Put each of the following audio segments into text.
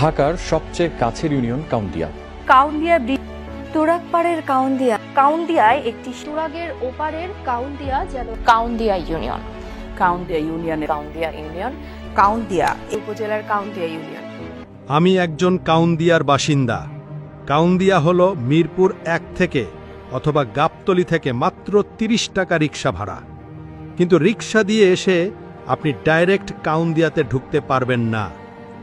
ঢাকার সবচেয়ে কাছের ইউনিয়ন কাউন্দিয়া। কাউন্দিয়া তুরাকপাড়ের কাউন্দিয়া। কাউন্দিয়ায় একটি সুরাগের ওপারের কাউন্দিয়া যেন কাউন্দিয়া ইউনিয়ন। কাউন্দিয়া ইউনিয়নে কাউন্দিয়া ইউনিয়ন। কাউন্দিয়া উপজেলার কাউন্দিয়া ইউনিয়ন। আমি একজন কাউন্দিয়ার বাসিন্দা। কাউন্দিয়া হল মিরপুর এক থেকে অথবা গাবতলি থেকে মাত্র ৩০ টাকা রিক্সা ভাড়া। কিন্তু রিক্সা দিয়ে এসে আপনি ডাইরেক্ট কাউন্দিয়াতে ঢুকতে পারবেন না।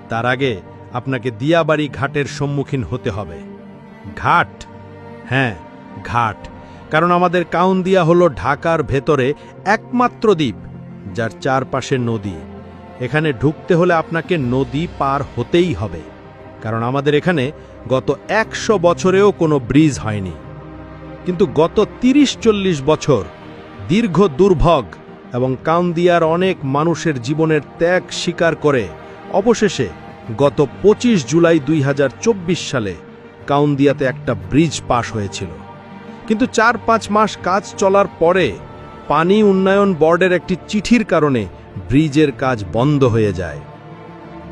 তার আগে আপনাকে দিয়াবাড়ি ঘাটের সম্মুখীন হতে হবে। ঘাট? হ্যাঁ ঘাট। কারণ আমাদের কাউন্দিয়া হলো ঢাকার ভেতরে একমাত্র দ্বীপ, যার চারপাশে নদী। এখানে ঢুকতে হলে আপনাকে নদী পার হতেই হবে। কারণ আমাদের এখানে গত একশো বছরেও কোনো ব্রিজ হয়নি। কিন্তু গত তিরিশ চল্লিশ বছর দীর্ঘ দুর্ভোগ এবং কাউন্দিয়ার অনেক মানুষের জীবনের ত্যাগ স্বীকার করে অবশেষে গত পঁচিশ জুলাই দুই হাজার চব্বিশ সালে কাউন্দিয়াতে একটা ব্রিজ পাশ হয়েছিল। কিন্তু চার পাঁচ মাস কাজ চলার পরে পানি উন্নয়ন বোর্ডের একটি চিঠির কারণে ব্রিজের কাজ বন্ধ হয়ে যায়।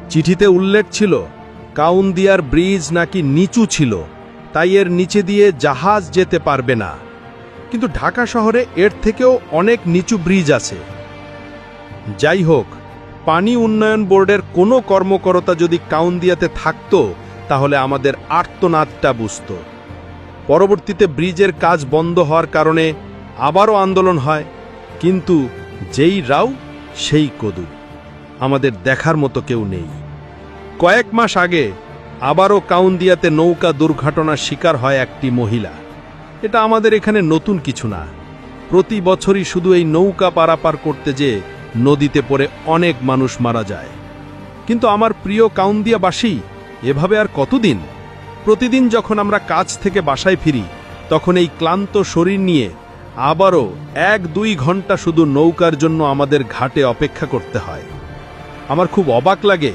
চিঠিতে উল্লেখ ছিল, কাউন্দিয়ার ব্রিজ নাকি নিচু ছিল, তাই এর নিচে দিয়ে জাহাজ যেতে পারবে না। কিন্তু ঢাকা শহরে এর থেকেও অনেক নিচু ব্রিজ আছে। যাই হোক পানি উন্নয়ন বোর্ডের কোনো কর্মকর্তা যদি কাউন্দিয়াতে থাকতো, তাহলে আমাদের আর্তনাদটা বুঝত। পরবর্তীতে ব্রিজের কাজ বন্ধ হওয়ার কারণে আবারও আন্দোলন হয়, কিন্তু যেই রাও সেই কদু। আমাদের দেখার মতো কেউ নেই। কয়েক মাস আগে আবারও কাউন্দিয়াতে নৌকা দুর্ঘটনার শিকার হয় একটি মহিলা। এটা আমাদের এখানে নতুন কিছু না। প্রতি বছরই শুধু এই নৌকা পারাপার করতে যে নদীতে পড়ে অনেক মানুষ মারা যায়। কিন্তু আমার প্রিয় কাউন্দিয়াবাসী, এভাবে আর কতদিন? প্রতিদিন যখন আমরা কাজ থেকে বাসায় ফিরি, তখন এই ক্লান্ত শরীর নিয়ে আবারও এক দুই ঘণ্টা শুধু নৌকার জন্য আমাদের ঘাটে অপেক্ষা করতে হয়। আমার খুব অবাক লাগে,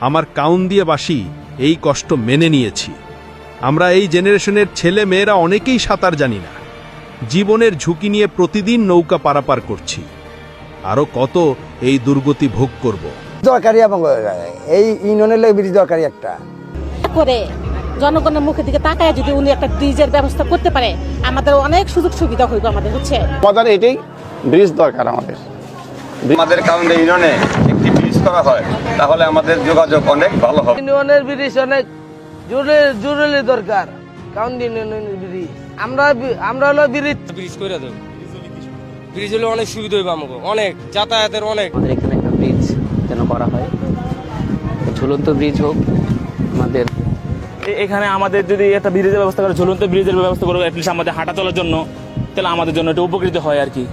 আমার কাউন্দিয়াবাসী এই কষ্ট মেনে নিয়েছি। আমরা এই জেনারেশনের ছেলে মেয়েরা অনেকেই সাঁতার জানি না। জীবনের ঝুঁকি নিয়ে প্রতিদিন নৌকা পারাপার করছি। আরও কত এই দুর্গতি ভোগ করব। দরকারি এবং এই ইউনিয়নের লেগে ব্রিজ দরকারি একটা। করে জনগণের মুখের দিকে তাকায় যদি উনি একটা ব্রিজের ব্যবস্থা করতে পারে আমাদের অনেক সুযোগ সুবিধা হইব আমাদের হচ্ছে? সমাধান এটাই ব্রিজ দরকার আমাদের। আমাদের কাউন্ডে ইউনিয়নে একটি ব্রিজ করা হয় তাহলে আমাদের যোগাযোগ অনেক ভালো হবে। ইউনিয়নের ব্রিজ অনেক জরুরি জরুরি দরকার কাউন্ট ইউনিয়নের ব্রিজ আমরা আমরা হলো ব্রিজ ব্রিজ করে দেব। ব্রিজ হলে অনেক সুবিধা হইবে আমাকে। অনেক যাতায়াতের অনেক। আমাদের এখানে একটা ব্রিজ যেন করা হয়। ঝুলন্ত ব্রিজ হোক আমাদের এখানে আমাদের যদি একটা ব্রিজের ব্যবস্থা করে ঝুলন্ত ব্রিজের ব্যবস্থা করে অ্যাটলিস্ট আমাদের হাঁটা চলার জন্য তাহলে আমাদের জন্য এটা উপকৃত হয় আর কি।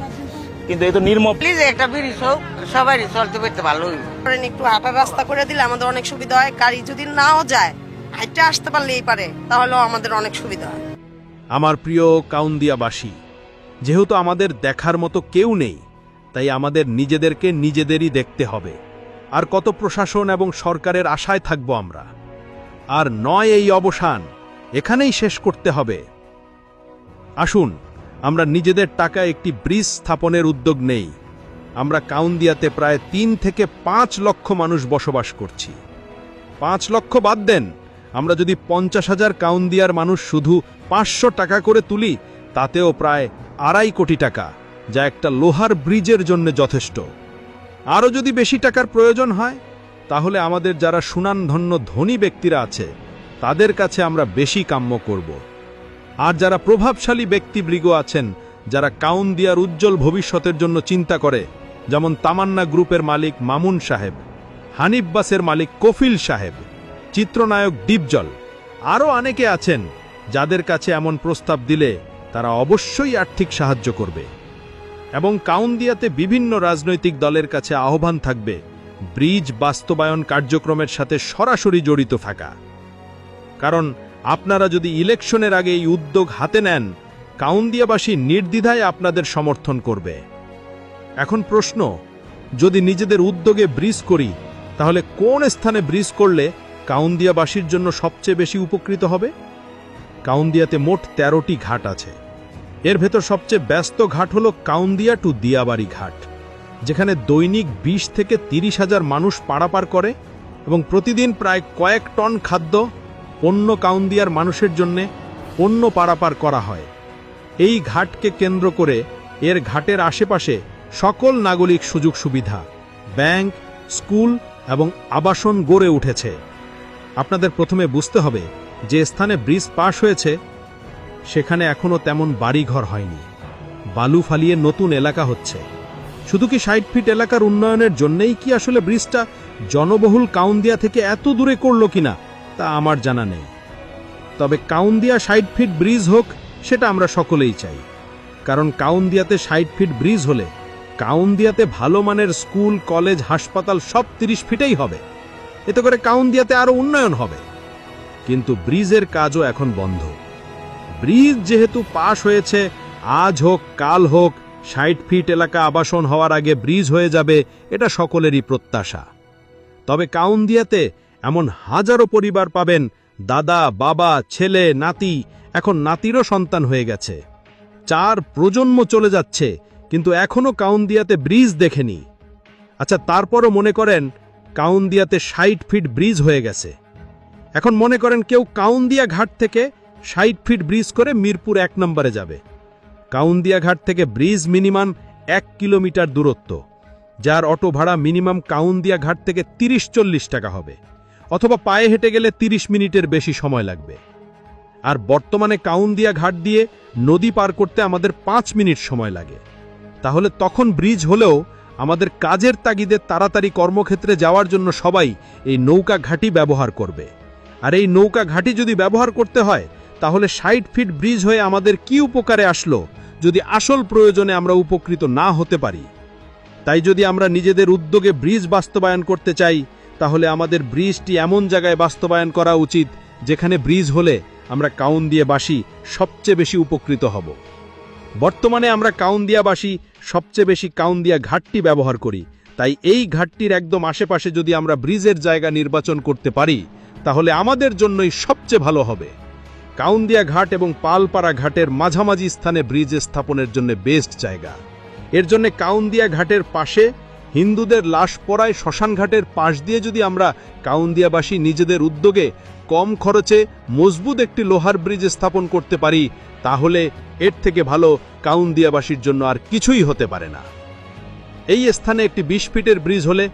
কিন্তু এই তো নির্মম প্লিজ একটা ব্রিজ হোক সবাই চলতে পারতে ভালো ধরেন একটু হাঁটার রাস্তা করে দিলে আমাদের অনেক সুবিধা হয়। গাড়ি যদি নাও যায় হাইটে আসতে পারলেই পারে তাহলেও আমাদের অনেক সুবিধা হয়। আমার প্রিয় কাউন্দিয়াবাসী যেহেতু আমাদের দেখার মতো কেউ নেই, তাই আমাদের নিজেদেরকে নিজেদেরই দেখতে হবে। আর কত প্রশাসন এবং সরকারের আশায় থাকব আমরা। আর নয় এই অবসান, এখানেই শেষ করতে হবে। আসুন, আমরা নিজেদের টাকা একটি ব্রিজ স্থাপনের উদ্যোগ নেই। আমরা কাউন্দিয়াতে প্রায় তিন থেকে পাঁচ লক্ষ মানুষ বসবাস করছি। পাঁচ লক্ষ বাদ দেন, আমরা যদি পঞ্চাশ হাজার কাউন্দিয়ার মানুষ শুধু পাঁচশো টাকা করে তুলি তাতেও প্রায় আড়াই কোটি টাকা, যা একটা লোহার ব্রিজের জন্য যথেষ্ট। আরও যদি বেশি টাকার প্রয়োজন হয়, তাহলে আমাদের যারা সুনামধন্য ধনী ব্যক্তিরা আছে, তাদের কাছে আমরা বেশি কাম্য করব। আর যারা প্রভাবশালী ব্যক্তিবৃগ আছেন, যারা কাউন্দিয়ার উজ্জ্বল ভবিষ্যতের জন্য চিন্তা করে, যেমন তামান্না গ্রুপের মালিক মামুন সাহেব, হানিফ বাসের মালিক কফিল সাহেব, চিত্রনায়ক ডিপজল আরও অনেকে আছেন, যাদের কাছে এমন প্রস্তাব দিলে তারা অবশ্যই আর্থিক সাহায্য করবে। এবং কাউন্দিয়াতে বিভিন্ন রাজনৈতিক দলের কাছে আহ্বান থাকবে, ব্রিজ বাস্তবায়ন কার্যক্রমের সাথে সরাসরি জড়িত থাকা। কারণ আপনারা যদি ইলেকশনের আগে এই উদ্যোগ হাতে নেন, কাউন্দিয়াবাসী নির্দ্বিধায় আপনাদের সমর্থন করবে। এখন প্রশ্ন, যদি নিজেদের উদ্যোগে ব্রিজ করি, তাহলে কোন স্থানে ব্রিজ করলে কাউন্দিয়াবাসীর জন্য সবচেয়ে বেশি উপকৃত হবে? কাউন্দিয়াতে মোট তেরোটি ঘাট আছে। এর ভেতর সবচেয়ে ব্যস্ত ঘাট হল কাউন্দিয়া টু দিয়াবাড়ি ঘাট, যেখানে দৈনিক ২০ থেকে তিরিশ হাজার মানুষ পারাপার করে এবং প্রতিদিন প্রায় কয়েক টন খাদ্য অন্য কাউন্দিয়ার মানুষের জন্যে অন্য পারাপার করা হয়। এই ঘাটকে কেন্দ্র করে এর ঘাটের আশেপাশে সকল নাগরিক সুযোগ সুবিধা, ব্যাংক, স্কুল এবং আবাসন গড়ে উঠেছে। আপনাদের প্রথমে বুঝতে হবে যে স্থানে ব্রিজ পাশ হয়েছে, সেখানে এখনও তেমন বাড়িঘর হয়নি। বালু ফালিয়ে নতুন এলাকা হচ্ছে। শুধু কি ষাট ফিট এলাকার উন্নয়নের জন্যেই কি আসলে ব্রিজটা জনবহুল কাউন্দিয়া থেকে এত দূরে করল কিনা, তা আমার জানা নেই। তবে কাউন্দিয়া ষাট ফিট ব্রিজ হোক, সেটা আমরা সকলেই চাই। কারণ কাউন্দিয়াতে ষাট ফিট ব্রিজ হলে কাউন্দিয়াতে ভালো মানের স্কুল, কলেজ, হাসপাতাল সব তিরিশ ফিটেই হবে। এতে করে কাউন্দিয়াতে আরও উন্নয়ন হবে। কিন্তু ব্রিজের কাজও এখন বন্ধ। ব্রিজ যেহেতু পাশ হয়েছে, আজ হোক, কাল হোক, ষাট ফিট এলাকা আবাসন হওয়ার আগে ব্রিজ হয়ে যাবে, এটা সকলেরই প্রত্যাশা। তবে কাউন্দিয়াতে এমন হাজারো পরিবার পাবেন, দাদা, বাবা, ছেলে, নাতি, এখন নাতিরও সন্তান হয়ে গেছে। চার প্রজন্ম চলে যাচ্ছে, কিন্তু এখনও কাউন্দিয়াতে ব্রিজ দেখেনি। আচ্ছা তারপরও মনে করেন, কাউন্দিয়াতে ষাট ফিট ব্রিজ হয়ে গেছে। এখন মনে করেন কেউ কাউন্দিয়া ঘাট থেকে ষাট ফিট ব্রিজ করে মিরপুর এক নম্বরে যাবে। কাউন্দিয়া ঘাট থেকে ব্রিজ মিনিমাম এক কিলোমিটার দূরত্ব, যার অটো ভাড়া মিনিমাম কাউন্দিয়া ঘাট থেকে তিরিশ চল্লিশ টাকা হবে, অথবা পায়ে হেঁটে গেলে তিরিশ মিনিটের বেশি সময় লাগবে। আর বর্তমানে কাউন্দিয়া ঘাট দিয়ে নদী পার করতে আমাদের পাঁচ মিনিট সময় লাগে। তাহলে তখন ব্রিজ হলেও আমাদের কাজের তাগিদে তাড়াতাড়ি কর্মক্ষেত্রে যাওয়ার জন্য সবাই এই নৌকা ঘাটি ব্যবহার করবে। আর এই নৌকা ঘাটি যদি ব্যবহার করতে হয়, তাহলে ষাট ফিট ব্রিজ হয়ে আমাদের কি উপকারে আসলো, যদি আসল প্রয়োজনে আমরা উপকৃত না হতে পারি? তাই যদি আমরা নিজেদের উদ্যোগে ব্রিজ বাস্তবায়ন করতে চাই, তাহলে আমাদের ব্রিজটি এমন জায়গায় বাস্তবায়ন করা উচিত, যেখানে ব্রিজ হলে আমরা কাউন্দিয়াবাসী সবচেয়ে বেশি উপকৃত হব। বর্তমানে আমরা কাউন্দিয়াবাসী সবচেয়ে বেশি কাউন্দিয়া ঘাটটি ব্যবহার করি তাই এই ঘাটটির একদম আশেপাশে যদি আমরা ব্রিজের জায়গা নির্বাচন করতে পারি, তাহলে আমাদের জন্যই সবচেয়ে ভালো হবে। কাউন্দিয়া ঘাট এবং পালপাড়া ঘাটের মাঝামাঝি স্থানে ব্রিজ স্থাপনের জন্য বেস্ট জায়গা। এর জন্য কাউন্দিয়া ঘাটের পাশে হিন্দুদের লাশ পড়ায় শ্মশান ঘাটের পাশ দিয়ে যদি আমরা কাউন্দিয়াবাসী নিজেদের উদ্যোগে কম খরচে মজবুত একটি লোহার ব্রিজ স্থাপন করতে পারি, তাহলে এর থেকে ভালো কাউন্দিয়াবাসীর জন্য আর কিছুই হতে পারে না। এই স্থানে একটি বিশ ফিটের ব্রিজ হলে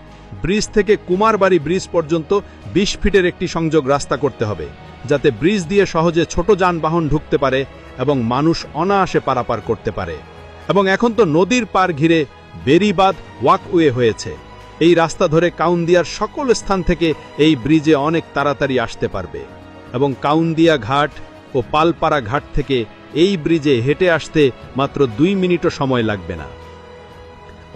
ব্রিজ থেকে কুমারবাড়ি ব্রিজ পর্যন্ত বিশ ফিটের একটি সংযোগ রাস্তা করতে হবে, যাতে ব্রিজ দিয়ে সহজে ছোট যানবাহন ঢুকতে পারে এবং মানুষ অনায়াসে পারাপার করতে পারে। এবং এখন তো নদীর পার ঘিরে বেরিবাদ ওয়াকওয়ে হয়েছে। এই রাস্তা ধরে কাউন্দিয়ার সকল স্থান থেকে এই ব্রিজে অনেক তাড়াতাড়ি আসতে পারবে। এবং কাউন্দিয়া ঘাট ও পালপাড়া ঘাট থেকে এই ব্রিজে হেঁটে আসতে মাত্র দুই মিনিটও সময় লাগবে না।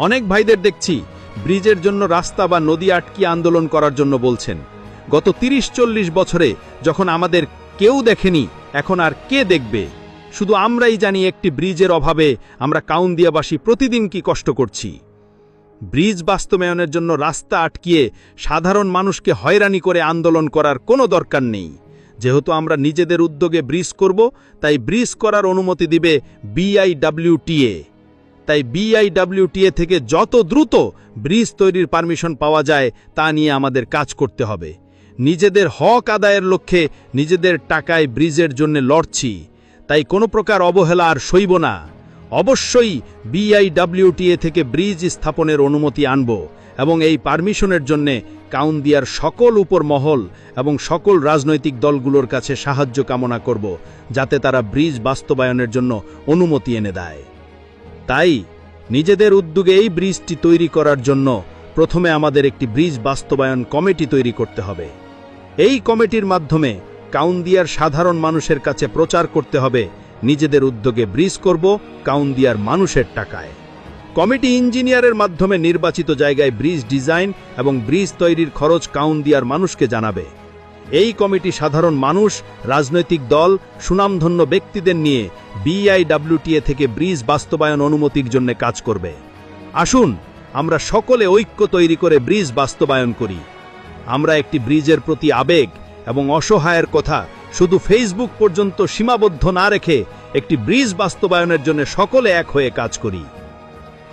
অনেক ভাইদের দেখছি ব্রিজের জন্য রাস্তা বা নদী আটকি আন্দোলন করার জন্য বলছেন। গত তিরিশ চল্লিশ বছরে যখন আমাদের কেউ দেখেনি, এখন আর কে দেখবে? শুধু আমরাই জানি একটি ব্রিজের অভাবে আমরা কাউন্দিয়াবাসী প্রতিদিন কি কষ্ট করছি। ব্রিজ বাস্তবায়নের জন্য রাস্তা আটকিয়ে সাধারণ মানুষকে হয়রানি করে আন্দোলন করার কোনো দরকার নেই। যেহেতু আমরা নিজেদের উদ্যোগে ব্রিজ করব, তাই ব্রিজ করার অনুমতি দিবে বিআইডব্লিউটিএ। তাই বিআইডব্লিউটিএ থেকে যত দ্রুত ব্রিজ তৈরির পারমিশন পাওয়া যায়, তা নিয়ে আমাদের কাজ করতে হবে। নিজেদের হক আদায়ের লক্ষ্যে নিজেদের টাকায় ব্রিজের জন্য লড়ছি। তাই কোনো প্রকার অবহেলা আর সইব না। অবশ্যই বিআইডব্লিউটিএ থেকে ব্রিজ স্থাপনের অনুমতি আনব এবং এই পারমিশনের জন্যে কাউন্দিয়ার সকল উপর মহল এবং সকল রাজনৈতিক দলগুলোর কাছে সাহায্য কামনা করব, যাতে তারা ব্রিজ বাস্তবায়নের জন্য অনুমতি এনে দেয়। তাই নিজেদের উদ্যোগে এই ব্রিজটি তৈরি করার জন্য প্রথমে আমাদের একটি ব্রিজ বাস্তবায়ন কমিটি তৈরি করতে হবে। এই কমিটির মাধ্যমে কাউন্দিয়ার সাধারণ মানুষের কাছে প্রচার করতে হবে নিজেদের উদ্যোগে ব্রিজ করব কাউন্দিয়ার মানুষের টাকায়। কমিটি ইঞ্জিনিয়ারের মাধ্যমে নির্বাচিত জায়গায় ব্রিজ ডিজাইন এবং ব্রিজ তৈরির খরচ কাউন্দিয়ার মানুষকে জানাবে। এই কমিটি সাধারণ মানুষ, রাজনৈতিক দল, সুনামধন্য ব্যক্তিদের নিয়ে বিআইডব্লিউটিএ থেকে ব্রিজ বাস্তবায়ন অনুমতির জন্য কাজ করবে। আসুন, আমরা সকলে ঐক্য তৈরি করে ব্রিজ বাস্তবায়ন করি। আমরা একটি ব্রিজের প্রতি আবেগ এবং অসহায়ের কথা শুধু ফেসবুক পর্যন্ত সীমাবদ্ধ না রেখে একটি ব্রিজ বাস্তবায়নের জন্য সকলে এক হয়ে কাজ করি।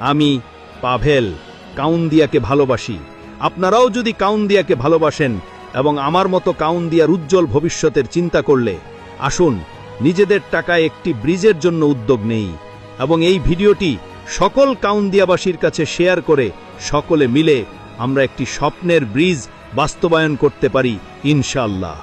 আমি পাভেল কাউন্দিয়াকে ভালোবাসি। আপনারাও যদি কাউন্দিয়াকে ভালোবাসেন এবং আমার মতো কাউন্দিয়ার উজ্জ্বল ভবিষ্যতের চিন্তা করলে, আসুন, নিজেদের টাকায় একটি ব্রিজের জন্য উদ্যোগ নেই এবং এই ভিডিওটি সকল কাউন্দিয়াবাসীর কাছে শেয়ার করে সকলে মিলে আমরা একটি স্বপ্নের ব্রিজ বাস্তবায়ন করতে পারি ইনশাল্লাহ